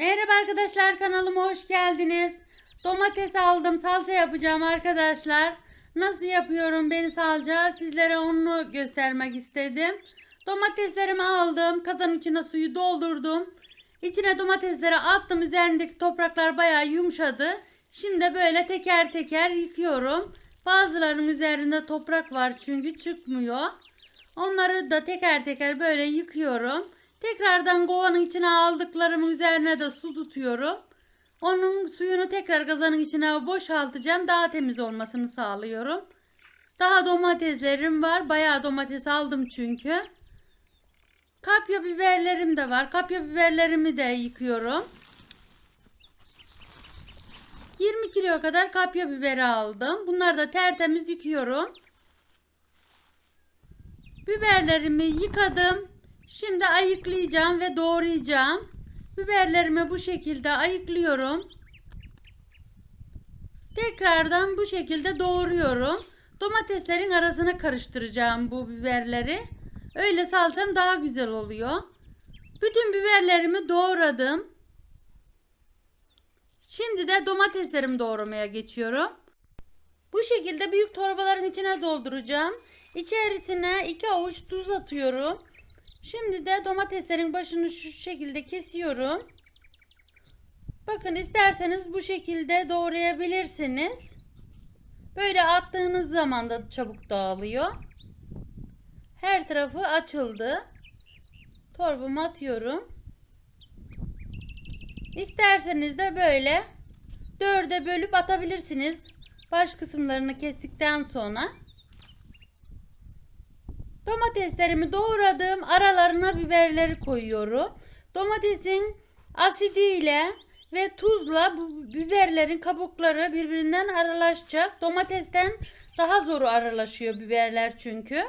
Merhaba arkadaşlar kanalıma hoş geldiniz. Domates aldım salça yapacağım arkadaşlar. Nasıl yapıyorum beni salça sizlere onu göstermek istedim. Domateslerimi aldım kazanın içine suyu doldurdum. İçine domatesleri attım üzerindeki topraklar bayağı yumuşadı. Şimdi böyle teker teker yıkıyorum. Bazılarının üzerinde toprak var çünkü çıkmıyor. Onları da teker teker böyle yıkıyorum. Tekrardan kovanın içine aldıklarımın üzerine de su tutuyorum. Onun suyunu tekrar kazanın içine boşaltacağım. Daha temiz olmasını sağlıyorum. Daha domateslerim var. Bayağı domates aldım çünkü. Kapya biberlerim de var. Kapya biberlerimi de yıkıyorum. 20 kilo kadar kapya biberi aldım. Bunları da tertemiz yıkıyorum. Biberlerimi yıkadım. Şimdi ayıklayacağım ve doğrayacağım. Biberlerimi bu şekilde ayıklıyorum. Tekrardan bu şekilde doğruyorum. Domateslerin arasına karıştıracağım bu biberleri. Öyle salçam daha güzel oluyor. Bütün biberlerimi doğradım. Şimdi de domateslerimi doğramaya geçiyorum. Bu şekilde büyük torbaların içine dolduracağım. İçerisine iki avuç tuz atıyorum. Şimdi de domateslerin başını şu şekilde kesiyorum. Bakın isterseniz bu şekilde doğrayabilirsiniz. Böyle attığınız zaman da çabuk dağılıyor. Her tarafı açıldı. Torbamı atıyorum. İsterseniz de böyle dörde bölüp atabilirsiniz. Baş kısımlarını kestikten sonra. Domateslerimi doğradım. Aralarına biberleri koyuyorum. Domatesin asidiyle ve tuzla bu biberlerin kabukları birbirinden aralaşacak. Domatesten daha zor aralaşıyor biberler çünkü.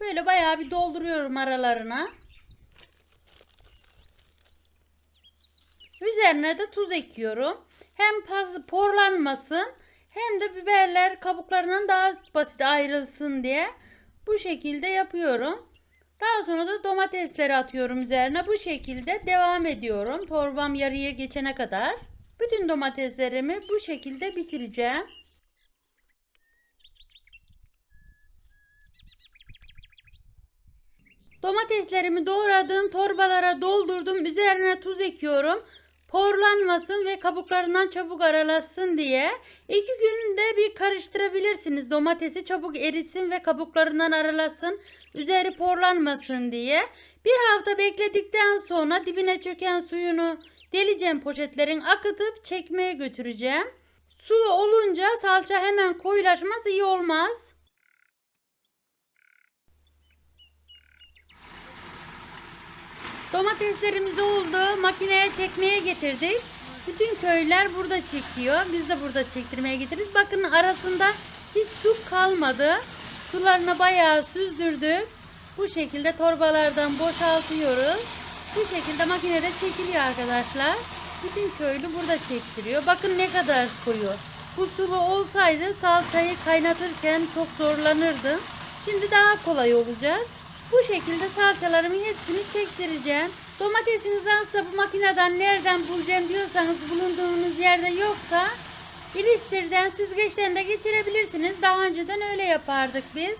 Böyle bayağı bir dolduruyorum aralarına. Üzerine de tuz ekliyorum. Hem porlanmasın hem de biberler kabuklarından daha basit ayrılsın diye bu şekilde yapıyorum. Daha sonra da domatesleri atıyorum üzerine. Bu şekilde devam ediyorum. Torbam yarıya geçene kadar. Bütün domateslerimi bu şekilde bitireceğim. Domateslerimi doğradım, torbalara doldurdum. Üzerine tuz ekiyorum. Porlanmasın ve kabuklarından çabuk aralasın diye. iki günde bir karıştırabilirsiniz. Domatesi çabuk erisin ve kabuklarından aralasın. Üzeri porlanmasın diye. Bir hafta bekledikten sonra dibine çöken suyunu deleceğim poşetlerin akıtıp çekmeye götüreceğim. Sulu olunca salça hemen koyulaşmaz iyi olmaz. Domateslerimiz oldu. Makineye çekmeye getirdik. Bütün köyler burada çekiyor. Biz de burada çektirmeye getirdik. Bakın arasında hiç su kalmadı. Sularını bayağı süzdürdük. Bu şekilde torbalardan boşaltıyoruz. Bu şekilde makinede çekiliyor arkadaşlar. Bütün köylü burada çektiriyor. Bakın ne kadar koyu. Bu sulu olsaydı salçayı kaynatırken çok zorlanırdım. Şimdi daha kolay olacak. Bu şekilde salçalarımın hepsini çektireceğim. Domatesiniz azsa bu makineden nereden bulacağım diyorsanız bulunduğunuz yerde yoksa Filistir'den süzgeçten de geçirebilirsiniz. Daha önceden öyle yapardık biz.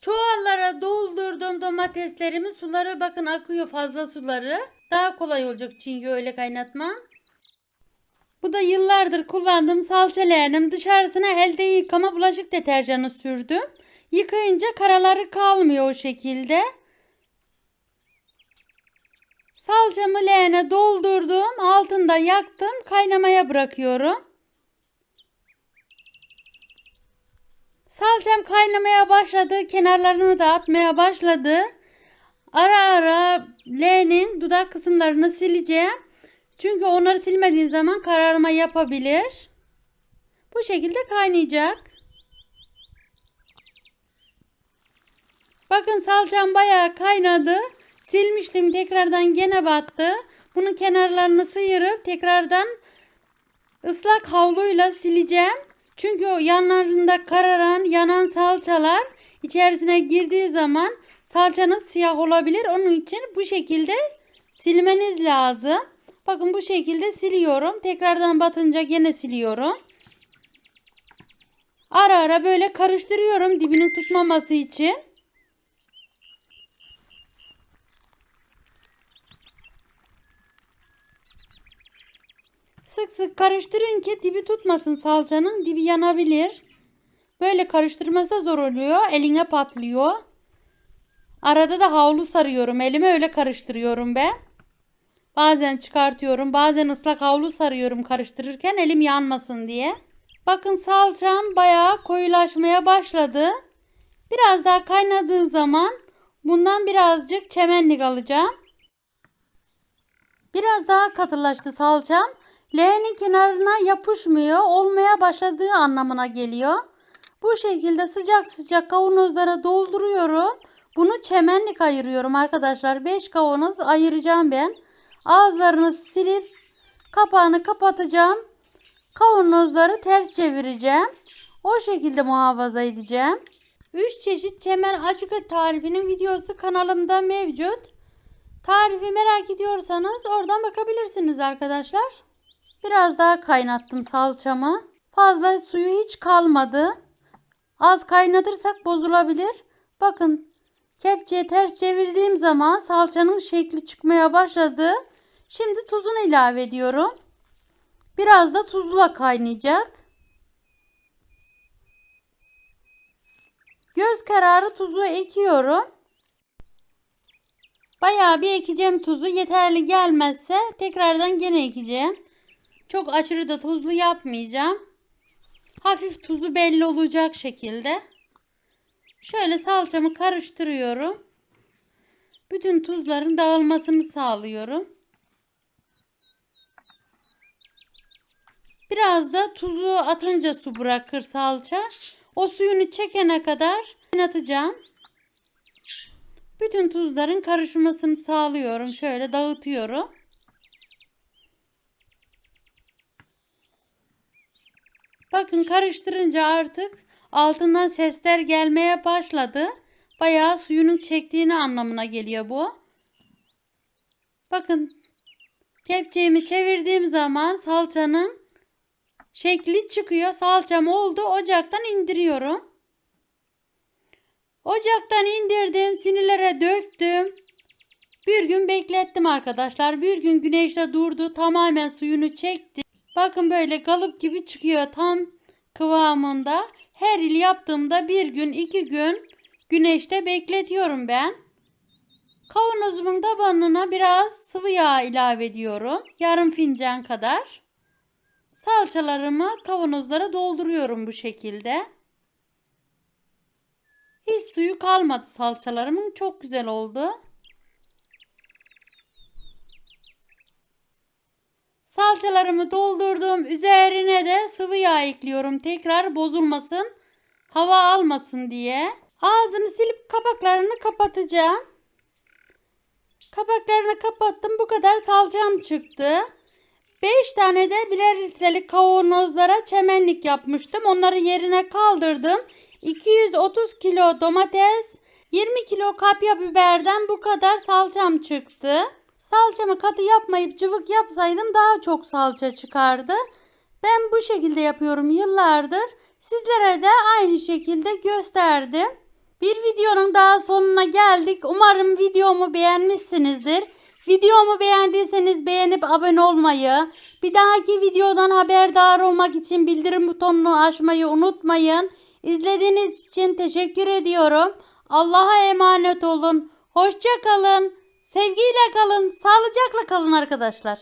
Çuvallara doldurdum domateslerimi. Suları bakın akıyor fazla suları. Daha kolay olacak çünkü öyle kaynatmam. Bu da yıllardır kullandığım salça leğenim. Dışarısına elde yıkama bulaşık deterjanı sürdüm. Yıkayınca karaları kalmıyor o şekilde. Salçamı leğene doldurdum. Altında yaktım. Kaynamaya bırakıyorum. Salçam kaynamaya başladı. Kenarlarını da atmaya başladı. Ara ara leğenin dudak kısımlarını sileceğim. Çünkü onları silmediğin zaman kararma yapabilir. Bu şekilde kaynayacak. Bakın salçam bayağı kaynadı. Silmiştim tekrardan gene battı. Bunun kenarlarını sıyırıp tekrardan ıslak havluyla sileceğim. Çünkü o yanlarında kararan yanan salçalar içerisine girdiği zaman salçanız siyah olabilir. Onun için bu şekilde silmeniz lazım. Bakın bu şekilde siliyorum. Tekrardan batınca gene siliyorum. Ara ara böyle karıştırıyorum dibinin tutmaması için. Sık sık karıştırın ki dibi tutmasın salçanın. Dibi yanabilir. Böyle karıştırması da zor oluyor. Eline patlıyor. Arada da havlu sarıyorum. Elime öyle karıştırıyorum ben. Bazen çıkartıyorum. Bazen ıslak havlu sarıyorum karıştırırken elim yanmasın diye. Bakın salçam bayağı koyulaşmaya başladı. Biraz daha kaynadığı zaman bundan birazcık çemenlik alacağım. Biraz daha katılaştı salçam. Leğenin kenarına yapışmıyor, olmaya başladığı anlamına geliyor. Bu şekilde sıcak sıcak kavanozlara dolduruyorum. Bunu çemenlik ayırıyorum arkadaşlar. 5 kavanoz ayıracağım ben. Ağızlarını silip kapağını kapatacağım. Kavanozları ters çevireceğim. O şekilde muhafaza edeceğim. 3 çeşit çemen açık tarifinin videosu kanalımda mevcut. Tarifi merak ediyorsanız oradan bakabilirsiniz arkadaşlar. Biraz daha kaynattım salçamı. Fazla suyu hiç kalmadı. Az kaynatırsak bozulabilir. Bakın kepçeye ters çevirdiğim zaman salçanın şekli çıkmaya başladı. Şimdi tuzunu ilave ediyorum. Biraz da tuzla kaynayacak. Göz kararı tuzu ekiyorum. Bayağı bir ekeceğim tuzu. Yeterli gelmezse tekrardan gene ekeceğim. Çok aşırı da tuzlu yapmayacağım. Hafif tuzu belli olacak şekilde. Şöyle salçamı karıştırıyorum. Bütün tuzların dağılmasını sağlıyorum. Biraz da tuzu atınca su bırakır salça. O suyunu çekene kadar kaynatacağım. Bütün tuzların karışmasını sağlıyorum. Şöyle dağıtıyorum. Bakın karıştırınca artık altından sesler gelmeye başladı. Bayağı suyunun çektiğini anlamına geliyor bu. Bakın kepçeğimi çevirdiğim zaman salçanın şekli çıkıyor. Salçam oldu. Ocaktan indiriyorum. Ocaktan indirdim. Sinirlere döktüm. Bir gün beklettim arkadaşlar. Bir gün güneşte durdu. Tamamen suyunu çekti. Bakın böyle kalıp gibi çıkıyor tam kıvamında. Her il yaptığımda bir gün iki gün güneşte bekletiyorum ben. Kavanozumun tabanına biraz sıvı yağ ilave ediyorum. Yarım fincan kadar. Salçalarımı kavanozlara dolduruyorum bu şekilde. Hiç suyu kalmadı salçalarımın. Çok güzel oldu. Salçalarımı doldurdum. Üzerine de sıvı yağ ekliyorum. Tekrar bozulmasın. Hava almasın diye. Ağzını silip kapaklarını kapatacağım. Kapaklarını kapattım. Bu kadar salçam çıktı. 5 tane de birer litrelik kavanozlara çemenlik yapmıştım. Onları yerine kaldırdım. 230 kilo domates, 20 kilo kapya biberden bu kadar salçam çıktı. Salçamı katı yapmayıp cıvık yapsaydım daha çok salça çıkardı. Ben bu şekilde yapıyorum yıllardır. Sizlere de aynı şekilde gösterdim. Bir videonun daha sonuna geldik. Umarım videomu beğenmişsinizdir. Videomu beğendiyseniz beğenip abone olmayı, bir dahaki videodan haberdar olmak için bildirim butonunu açmayı unutmayın. İzlediğiniz için teşekkür ediyorum. Allah'a emanet olun. Hoşça kalın. Sevgiyle kalın. Sağlıcakla kalın arkadaşlar.